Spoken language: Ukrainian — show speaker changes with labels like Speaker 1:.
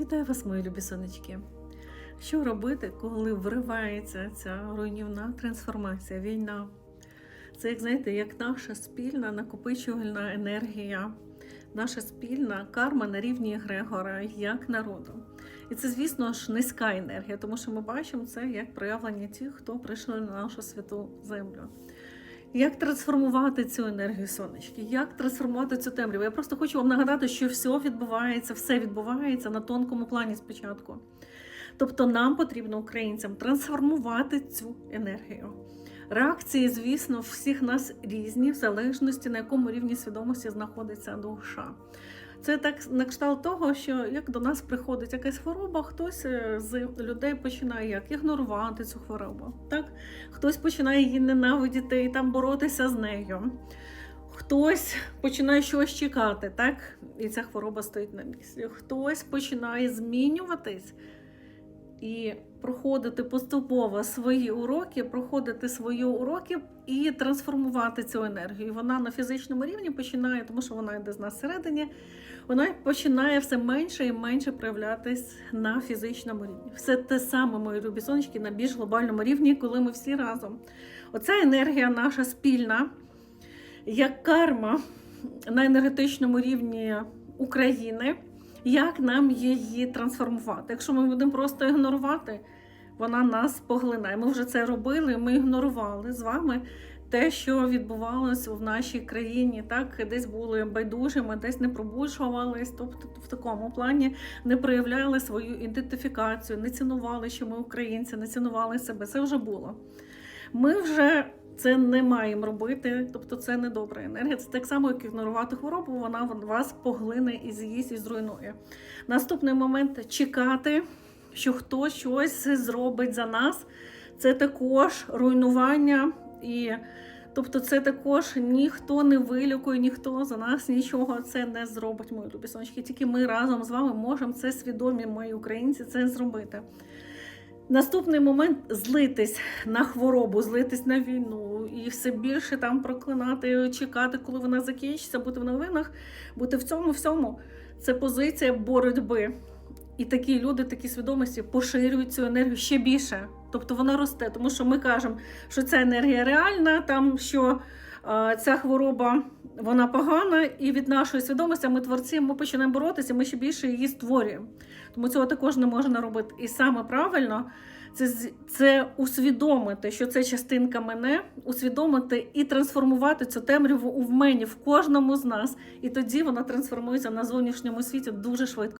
Speaker 1: Вітаю вас, мої любі сонечки. Що робити, коли вривається ця руйнівна трансформація, війна? Це, як знаєте, як наша спільна накопичувальна енергія, наша спільна карма на рівні Грегора, як народу. І це, звісно ж, низька енергія, тому що ми бачимо це як проявлення тих, хто прийшли на нашу святу землю. Як трансформувати цю енергію сонечки? Як трансформувати цю темряву? Я просто хочу вам нагадати, що все відбувається, все відбувається на тонкому плані спочатку. Тобто нам потрібно українцям трансформувати цю енергію. Реакції, звісно, всіх нас різні, в залежності на якому рівні свідомості знаходиться душа. Це так на кшталт того, що як до нас приходить якась хвороба, хтось е, з людей починає як ігнорувати цю хворобу. Так? Хтось починає її ненавидіти і там боротися з нею. Хтось починає щось чекати, так? І ця хвороба стоїть на місці. Хтось починає змінюватись і проходити поступово свої уроки, проходити свої уроки і трансформувати цю енергію. Вона на фізичному рівні починає, тому що вона йде з нас всередині, вона починає все менше і менше проявлятись на фізичному рівні. Все те саме, мої любі сонечки, на більш глобальному рівні, коли ми всі разом. Оця енергія наша спільна, як карма на енергетичному рівні України. Як нам її трансформувати? Якщо ми будемо просто ігнорувати, вона нас поглинає. Ми вже це робили, ми ігнорували з вами те, що відбувалося в нашій країні. Так, десь були байдужими, десь не пробуджувались, тобто в такому плані не проявляли свою ідентифікацію, не цінували, що ми українці, не цінували себе. Це вже було. Ми вже це не маємо робити, тобто це не добра енергія. Це так само, як ігнорувати хворобу, вона вас поглине і з'їсть і зруйнує. Наступний момент чекати, що хтось щось зробить за нас. Це також руйнування і. Тобто це також ніхто не вилікує, ніхто за нас нічого це не зробить, мої любі сонечки. Тільки ми разом з вами можемо це свідомі, мої українці, це зробити. Наступний момент злитись на хворобу, злитись на війну і все більше там проклинати, чекати, коли вона закінчиться, бути в новинах, бути в цьому всьому. Це позиція боротьби. І такі люди, такі свідомості поширюють цю енергію ще більше. Тобто вона росте, тому що ми кажемо, що ця енергія реальна, там що е, ця хвороба вона погана, і від нашої свідомості ми творці, ми починаємо боротися, ми ще більше її створюємо. Тому цього також не можна робити. І саме правильно це, це усвідомити, що це частинка мене, усвідомити і трансформувати цю темряву в мені, в кожному з нас. І тоді вона трансформується на зовнішньому світі дуже швидко.